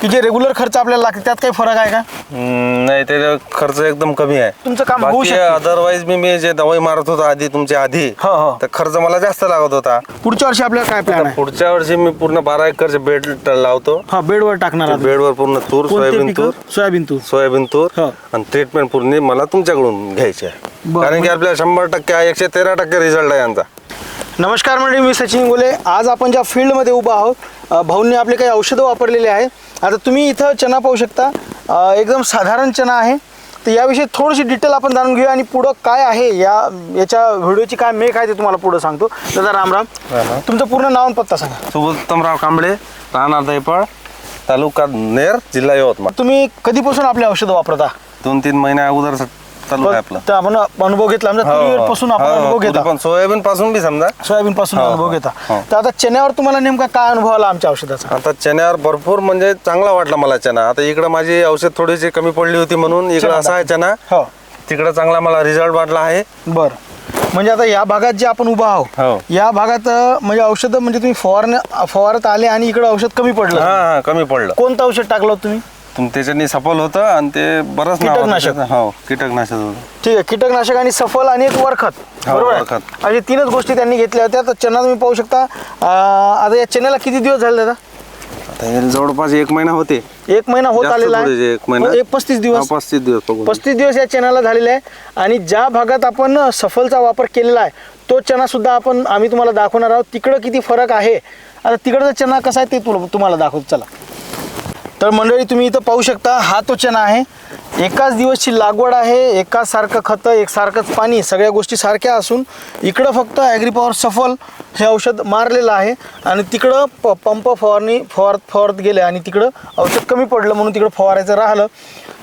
की जे रेग्युलर खर्च आपल्याला लागते त्यात काही फरक आहे का? हम्म, नाही ते खर्च एकदम कमी आहे. तुमचं काम होऊ शकते. अदरवाईज मी मी जे दवाई मारत होता आधी तुमच्या आधी हो हो. तर खर्च मला जास्त लागत होता. पुढच्या वर्षी आपल्याला काय प्लॅन आहे? पुढच्या वर्षी मी पूर्ण बारा एकरचे बेड लावतो. हा बेडवर टाकणार आहात. बेडवर पूर्ण तूर कोणते सोयाबीन पिकं? तूर. सोयाबीन तूर. सोयाबीन तूर. हो. आणि ट्रीटमेंट पूर्ण मला तुमच्याकडून घ्यायची आहे. बरं. कारण की आपल्याला शंभर टक्के एकशे तेरा टक्के रिझल्ट आहे यांचा. नमस्कार मंडळी मी सचिन गोले आज आपण ज्या फील्डमध्ये उभा आहोत भाऊंनी आपले काही औषधं वापरलेले आहे आता तुम्ही इथं चना पाहू शकता. एकदम साधारण चना आहे. तर याविषयी थोडीशी डिटेल आपण जाणून घेऊया आणि पुढं काय आहे या याच्या व्हिडिओची काय मेक आहे ते तुम्हाला पुढं सांगतो. दादा राम राम. राम. तुमचं पूर्ण नाव आणि पत्ता सांगा. सुबोत्तमराव कांबळे राहणार दैपाळ तालुका नेर जिल्हा यवतमाळ. तुम्ही कधीपासून आपले औषधं वापरता? दोन तीन महिन्या अगोदर चालू आहे आपलं. तर आपण अनुभव घेतला म्हणजे हो, हो. तुरीवरपासून आपण हो, हो. अनुभव घेता. पण सोयाबीन पासून बी समजा. सोयाबीन पासून हो, अनुभव हो, घेता. हो. तर आता चण्यावर तुम्हाला नेमका काय अनुभव आला आमच्या औषधाचा? आता चण्यावर भरपूर म्हणजे चांगला वाटला मला चना आता इकडं माझी औषध थोडीशी कमी पडली होती म्हणून इकडं असा आहे चना हो. तिकडं चांगला मला रिझल्ट वाटला आहे. बर. म्हणजे आता या भागात जे आपण उभा आहोत. या भागात अं, म्हणजे औषधं म्हणजे तुम्ही फवारण्या फवारत आले आणि इकडे औषध कमी हा पडलं हा कमी पडलं. कोणतं औषध टाकलं होतं तुम्ही? तुम त्याच्यानी सफल होतं आणि ते बरंच नाव होतं कीटकनाशक. त्याचं. हो कीटकनाशक होतं. ठीक आहे कीटकनाशक आणि सफल आणि एक वरखत. हो, बरोबर आहे? वरखत. अशा तीनच गोष्टी त्यांनी घेतल्या होत्या. तर चना तुम्ही पाहू शकता. अं, आता या चण्याला किती दिवस झाले दादा? आता जवळपास एक महिना होते. एक महिना होत जास्त आलेला थोडेसे, आहे एक महिना. हो, एक पस्तीस दिवस. हा, पस्तीस दिवस बघून. पस्तीस दिवस या चण्याला झालेले आहे. आणि ज्या भागात आपण सफलचा वापर केलेला आहे तो चना सुद्धा आपण आम्ही तुम्हाला दाखवणार आहोत. तिकडं किती फरक आहे? आता तिकडचा चना कसा आहे ते तुला तुम्हाला दाखवतो. चला. तर मंडळी तुम्ही इथं पाहू शकता हा तो चना आहे. एकाच दिवसची लागवड आहे एकाच सारखं खतं एकसारखंच पाणी सगळ्या गोष्टी सारख्या असून इकडं फक्त ॲग्रीपॉवर सफल हे औषध मारलेलं आहे आणि तिकडं प पंप फवारणी फवारत फवारत गेले आणि तिकडं औषध कमी पडलं म्हणून तिकडं फवारायचं राहिलं.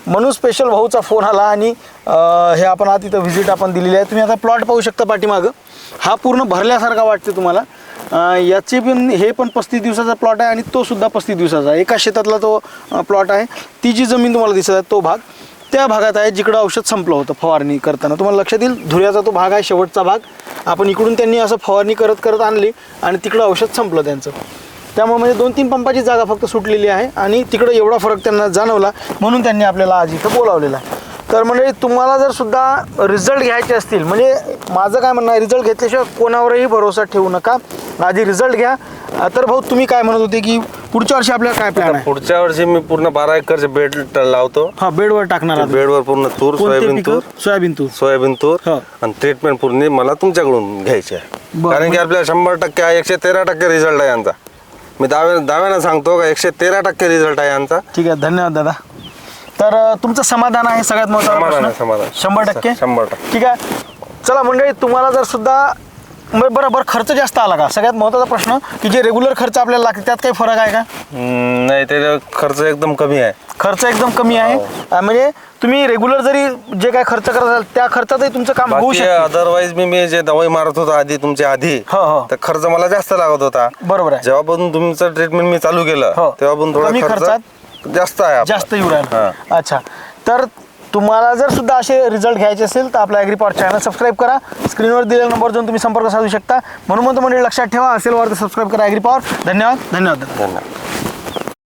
म्हणून स्पेशल भाऊचा फोन आला आणि हे आपण आता इथं व्हिजिट आपण दिलेली आहे. तुम्ही आता प्लॉट पाहू शकता पाठीमागं. हा पूर्ण भरल्यासारखा वाटते तुम्हाला. अं, पण हे पण पस्तीस दिवसाचा प्लॉट आहे आणि तो सुद्धा पस्तीस दिवसाचा आहे. एका शेतातला तो प्लॉट आहे. ती जी जमीन तुम्हाला दिसत आहे तो भाग त्या भागात आहे जिकडं औषध संपलं होतं फवारणी करताना. तुम्हाला लक्षात येईल धुऱ्याचा तो भाग आहे शेवटचा भाग. आपण इकडून त्यांनी असं फवारणी करत करत आणली आणि तिकडं औषध संपलं त्यांचं. त्यामुळे म्हणजे दोन तीन पंपाची जागा फक्त सुटलेली आहे आणि तिकडं एवढा फरक त्यांना जाणवला म्हणून त्यांनी आपल्याला आज इथं बोलावलेला आहे. तर म्हणजे तुम्हाला जर सुद्धा रिझल्ट घ्यायचे असतील म्हणजे माझं काय म्हणणं आहे रिझल्ट घेतल्याशिवाय कोणावरही भरोसा ठेवू नका. आधी रिझल्ट घ्या. तर भाऊ तुम्ही काय म्हणत होते की पुढच्या वर्षी आपल्याला काय प्लॅन आहे? पुढच्या वर्षी मी पूर्ण बारा एकरचे बेड लावतो. हा बेडवर टाकणार आहात. बेडवर पूर्ण तूर कोणते सोयाबीन पिकं? तूर. सोयाबीन तूर. सोयाबीन तूर. हो. आणि ट्रीटमेंट पूर्ण मला तुमच्याकडून घ्यायची आहे. बरं. कारण की आपल्याला शंभर टक्के एकशे तेरा टक्के रिझल्ट आहे यांचा. मी दाव्या दाव्यानं सांगतो का एकशे तेरा टक्के रिझल्ट आहे यांचा. ठीक आहे धन्यवाद दादा. तर अं, तुमचं समाधान आहे सगळ्यात महत्त्वाचा समाधान आहे. शंभर टक्के शंभर टक्के. ठीक आहे चला मंडळी तुम्हाला जर सुद्धा ब- बरोबर खर्च जास्त आला का सगळ्यात महत्त्वाचा प्रश्न की जे रेग्युलर खर्च आपल्याला लागते त्यात काही फरक आहे का हम्म, नाही ते खर्च एकदम कमी आहे खर्च एकदम कमी आहे हो. अं, म्हणजे तुम्ही रेग्युलर जरी जे काय खर्च करत असाल त्या खर्चातही तुमचं काम होऊ बाकी शकतं अदरवाईज मी मी जे दवाई मारत होतो आधी तुमच्या आधी हो, हो. तर खर्च मला जास्त लागत होता बरोबर आहे जेव्हापासून तुमचं ट्रीटमेंट मी चालू केलं हो. तेव्हापासून कमी थोडा खर्चात खर्च जास्त आहे आपला. जास्त येऊ राहिलं. हा. अच्छा. तर तुम्हाला जर सुद्धा असे रिझल्ट घ्यायचे असेल तर आपला ॲग्रीपॉवर चॅनल सबस्क्राईब करा. स्क्रीनवर दिलेल्या नंबर जाऊन तुम्ही संपर्क साधू शकता. म्हणून म्हणतो म्हणजे लक्षात ठेवा. असेल वर सबस्क्राईब करा ॲग्रीपॉवर धन्यवाद. धन्यवाद. धन्यवाद.